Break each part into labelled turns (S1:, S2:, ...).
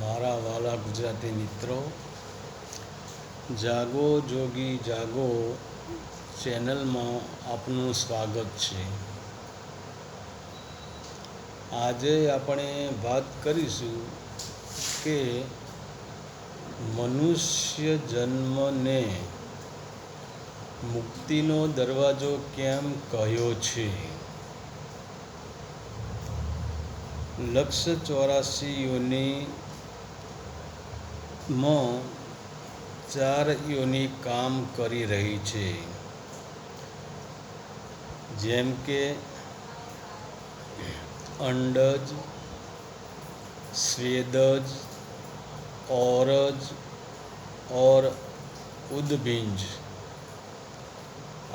S1: મારા વાલા ગુજરાતી મિત્રો, જાગો જોગી જાગો ચેનલમાં આપનું સ્વાગત છે. આજે આપણે વાત કરીશું કે મનુષ્ય જન્મને મુક્તિનો દરવાજો કેમ કહ્યો છે? લક્ષ ચોરાસી યોનિમાં ચાર યોની કામ કરી રહી છે. જેમ કે અંડજ, સ્વેદજ, ઓરજ ઓર ઉદબિંજ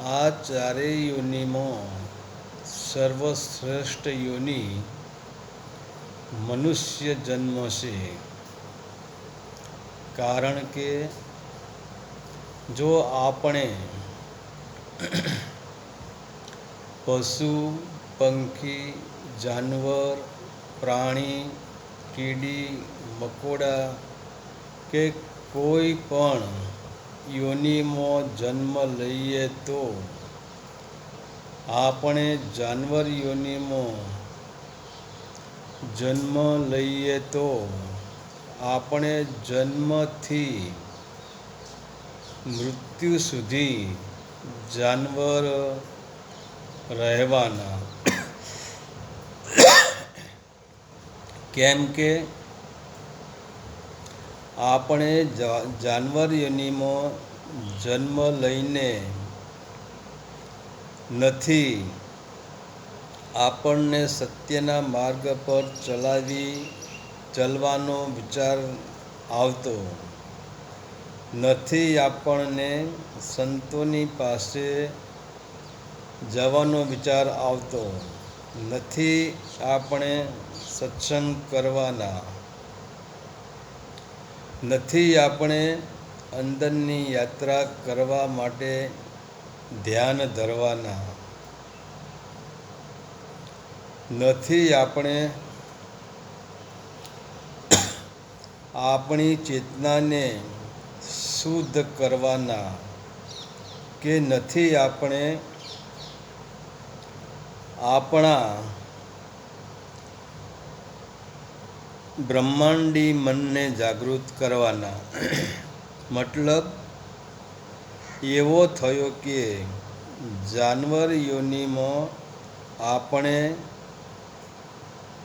S1: આ ચારેય યોનિમાં સર્વશ્રેષ્ઠ યોની મનુષ્ય જન્મ છે. કારણ કે જો આપણે પશુ, પંખી, જાનવર, પ્રાણી, કીડી, મકોડા કે કોઈ પણ યોનિમાં જન્મ લઈએ તો આપણે જાનવર યોનિમાં જન્મ લઈએ તો આપણે જન્મથી મૃત્યુ સુધી જાનવર રહેવાના. કેમ કે આપણે જાનવર યોનિમાં જન્મ લઈને નથી આપણને સત્યના માર્ગ પર ચલાવી, ચલવાનો વિચાર આવતો. નથી આપણને સંતોની પાસે જવાનો વિચાર આવતો. નથી આપણે સત્સંગ કરવાના. નથી આપણે અંદરની યાત્રા કરવા માટે ધ્યાન ધરવાના. નથી આપણે આપણી ચેતનાને શુદ્ધ કરવાના કે નથી આપણે આપણા બ્રહ્માંડી મનને જાગૃત કરવાના. મતલબ એવો થયો કે જાનવર યોનિમાં આપણે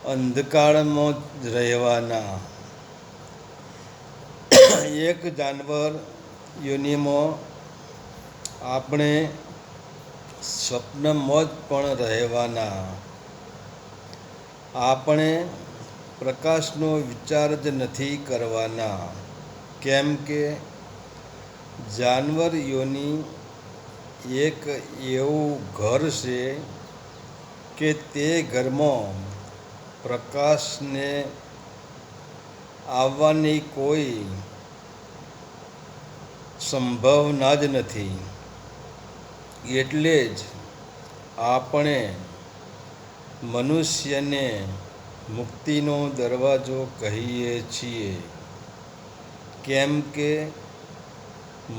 S1: અંધકારમાં જ રહેવાના. એક જાનવર યોનિમાં આપણે સ્વપ્નમાં જ પણ રહેવાના. આપણે પ્રકાશનો વિચાર જ નથી કરવાના. કેમ કે જાનવર યોની એક એવું ઘર છે કે તે ઘરમાં પ્રકાશને આવવાની કોઈ સંભાવના જ નથી. એટલે જ આપણે મનુષ્યને મુક્તિનો દરવાજો કહીએ છીએ. કેમ કે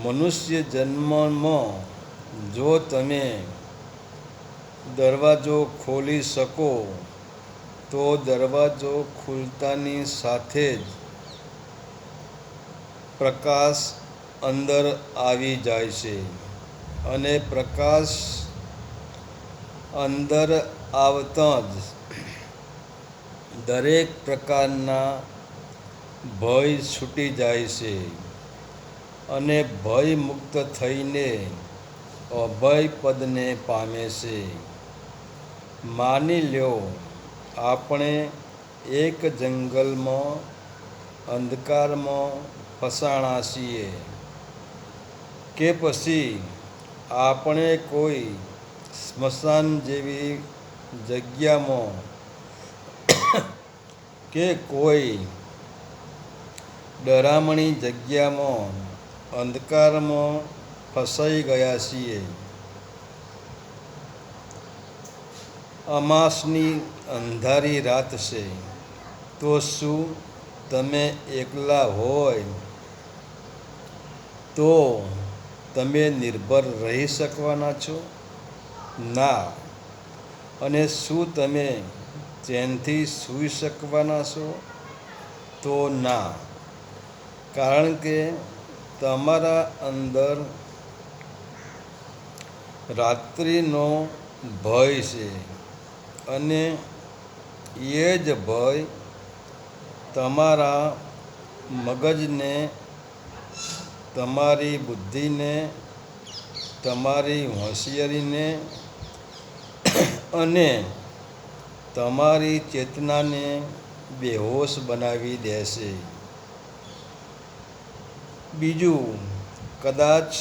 S1: મનુષ્ય જન્મમાં જો તમે દરવાજો ખોલી શકો તો દરવાજો ખુલતાની સાથે જ પ્રકાશ અંદર આવી જાય છે અને પ્રકાશ અંદર આવતા જ દરેક પ્રકારના ભય છૂટી જાય છે અને ભય મુક્ત થઈને અભય પદને પામે છે. માની લ્યો આપણે એક જંગલમાં, અંધકારમાં ફસાણા છીએ કે પછી આપણે કોઈ સ્મશાન જેવી જગ્યામાં કે કોઈ ડરામણી જગ્યામાં અંધકારમાં ફસાઈ ગયા છીએ. અમાસની અંધારી રાત છે. તો શું તમે એકલા હોય? તો તમે નિર્ભર રહી શકવાના છો? ના. અને શું તમે ચેનથી સૂઈ શકવાના છો? તો ના. કારણ કે તમારા અંદર રાત્રિનો ભય છે. અને એ જ ભય તમારા મગજને, તમારી બુદ્ધિને, તમારી હોશિયારીને અને તમારી ચેતનાને બેહોશ બનાવી દેશે. બીજું, કદાચ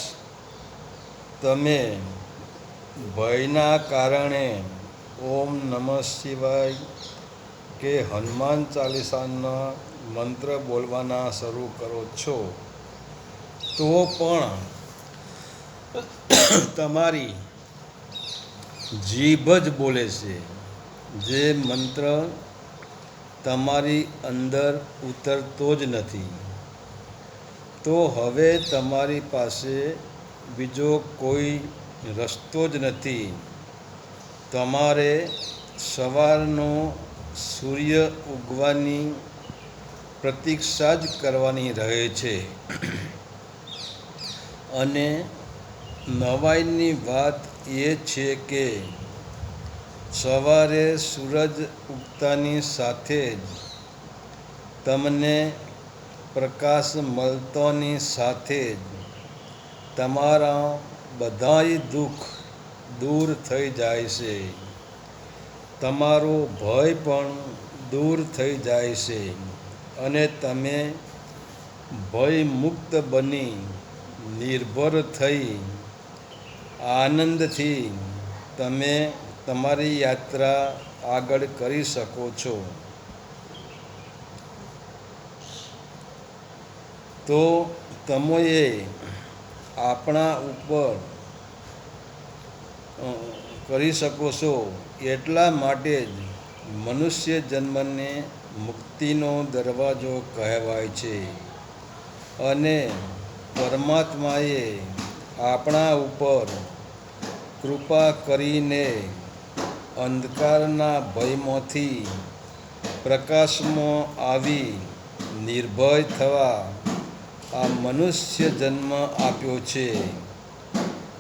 S1: તમે ભયના કારણે ઓમ નમઃ શિવાય કે હનુમાન ચાલીસાના મંત્ર બોલવાના શરૂ કરો છો, તો પણ તમારી જીભ જ બોલે છે. જે મંત્ર તમારી અંદર ઉતરતો જ નથી. તો હવે તમારી પાસે બીજો કોઈ રસ્તો જ નથી. તમારે સવારનો સૂર્ય ઉગવાની પ્રતીક્ષા જ કરવાની રહે છે. અને નવાઈની વાત એ છે કે સવારે સૂરજ ઉગતાની સાથે જ તમને પ્રકાશ મળતોની સાથે જ તમારા બધાય દુઃખ દૂર થઈ જાય છે. તમારો ભય પણ દૂર થઈ જાય છે અને તમે ભય મુક્ત બની, નિર્ભર થઈ, આનંદથી તમે તમારી યાત્રા આગળ કરી શકો છો. તો તમે આપણા ઉપર કરી શકો છો. એટલા માટે જ મનુષ્ય જન્મને મુક્તિનો દરવાજો કહેવાય છે. અને પરમાત્માએ આપણા ઉપર કૃપા કરીને અંધકારના ભયમાંથી પ્રકાશમાં આવી નિર્ભય થવા આ મનુષ્ય જન્મ આપ્યો છે.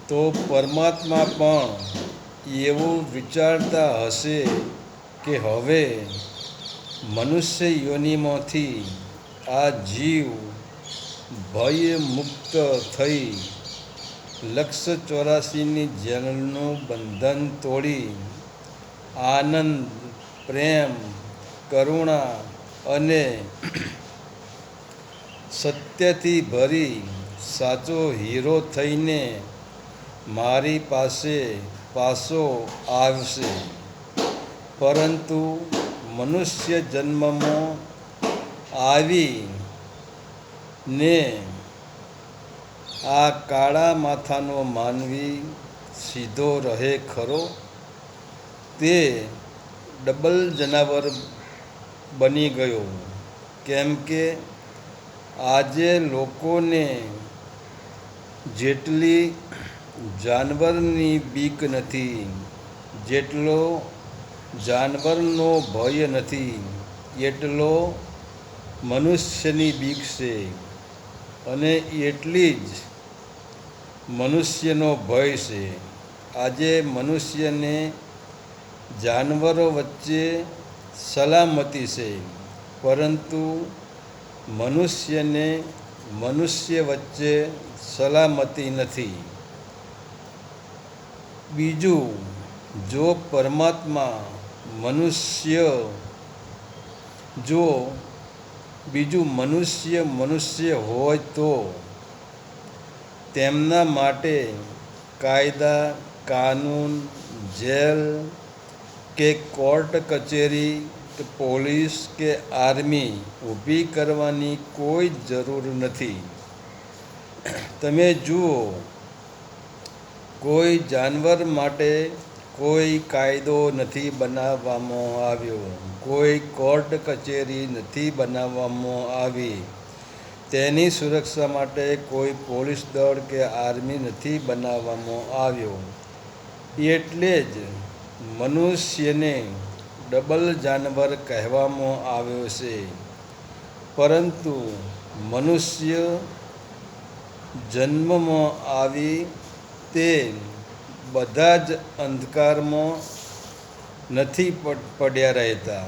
S1: તો પરમાત્મા પણ એવું વિચારતા હશે કે હવે મનુષ્ય યોનિમાંથી આ જીવ ભય મુક્ત થઈ લક્ષ ચોરાસીની જેલનું બંધન તોડી આનંદ, પ્રેમ, કરુણા અને સત્યથી ભરી સાચો હીરો થઈને મારી પાસે પાસો આવશે. પરંતુ મનુષ્ય જન્મમાં આવી ને આ કાળા માથાનો માનવી સીધો રહે ખરો? તે ડબલ જનાવર બની ગયો. કેમ કે આજે લોકોને જેટલી જાનવરની બીક નથી, જેટલો જાનવરનો ભય નથી, એટલો મનુષ્યની બીક છે. અને એટલી જ મનુષ્યનો ભય છે. આજે મનુષ્યને જાનવરો વચ્ચે સલામતી છે, પરંતુ મનુષ્યને મનુષ્ય વચ્ચે સલામતી નથી. બીજું, જો પરમાત્મા મનુષ્ય, જો બીજું મનુષ્ય મનુષ્ય હોય તો તેમના માટે કાયદા, કાનૂન, જેલ કે કોર્ટ કચેરી કે પોલીસ કે આર્મી ઊભી કરવાની કોઈ જરૂર નથી. તમે જુઓ કોઈ જાનવર માટે કોઈ કાયદો નથી બનાવવામાં આવ્યો. કોઈ કોર્ટ કચેરી નથી બનાવવામાં આવી. તેની સુરક્ષા માટે કોઈ પોલીસ દળ કે આર્મી નથી બનાવવામાં આવ્યો. એટલે જ મનુષ્યને ડબલ જાનવર કહેવામાં આવ્યો છે. પરંતુ મનુષ્ય જન્મમાં આવી તે બધા જ અંધકારમાં નથી પડ્યા રહેતા.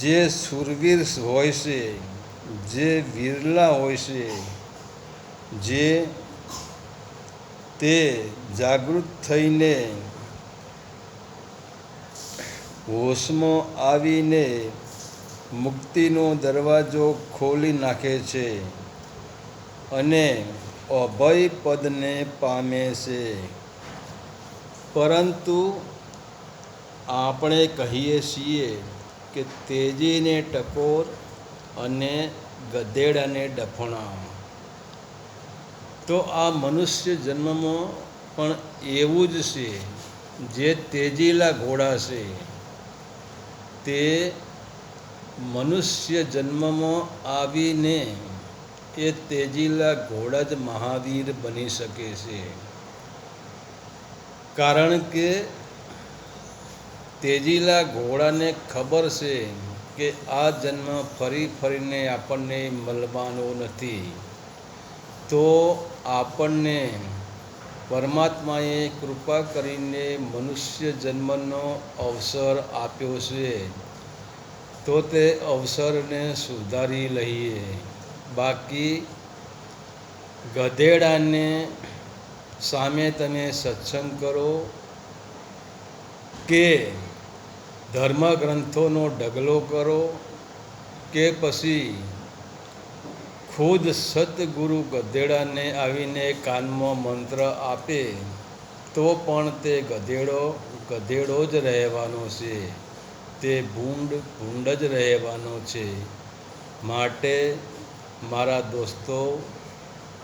S1: જે શૂરવીર હોય છે, જે વિરલા હોય છે, જે તે જાગૃત થઈને હોશમાં આવીને મુક્તિનો દરવાજો ખોલી નાખે છે અને અભય પદને પામે છે. પરંતુ આપણે કહીએ છીએ કે તેજીને ટકોર અને ગધેડાને ડફણા તો આ મનુષ્ય જન્મમાં પણ એવું જ છે જે તેજીલા ઘોડા છે. તે મનુષ્ય જન્મમાં આવીને એ તેજીલા ઘોડા જ મહાવીર બની શકે છે. કારણ કે તેજીલા ઘોડાને ખબર છે કે આ જન્મ ફરી ફરીને આપણને મળવાનો નથી. તો આપણને પરમાત્માએ કૃપા કરીને મનુષ્ય જન્મનો અવસર આપ્યો છે. તો તે અવસરને સુધારી લઈએ. બાકી ગધેડાને સામે તમે સત્સંગ કરો કે ધર્મગ્રંથોનો ઢગલો કરો કે પછી ખુદ સતગુરુ ગધેડાને આવીને કાનમાં મંત્ર આપે, તો પણ તે ગધેડો ગધેડો જ રહેવાનો છે. તે ભૂંડ ભૂંડ જ રહેવાનો છે. માટે મારા દોસ્તો,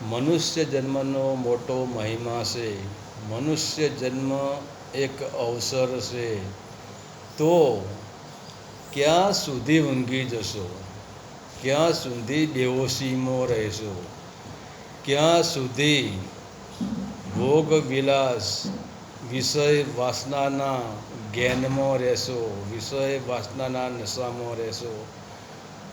S1: મનુષ્ય જન્મનો મોટો મહિમા છે. મનુષ્ય જન્મ એક અવસર છે. તો ક્યાં સુધી ઊંઘી જશો? ક્યાં સુધી બેહોશીમાં રહેશો? ક્યાં સુધી ભોગ વિલાસ, વિષય વાસનાના જ્ઞાનમાં રહેશો? વિષય વાસનાના નશામાં રહેશો?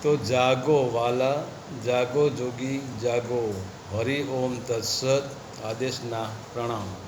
S1: તો જાગો વાલા જાગો જોગી જાગો. હરિ ઓમ તત્સત. આદેશના પ્રણામ.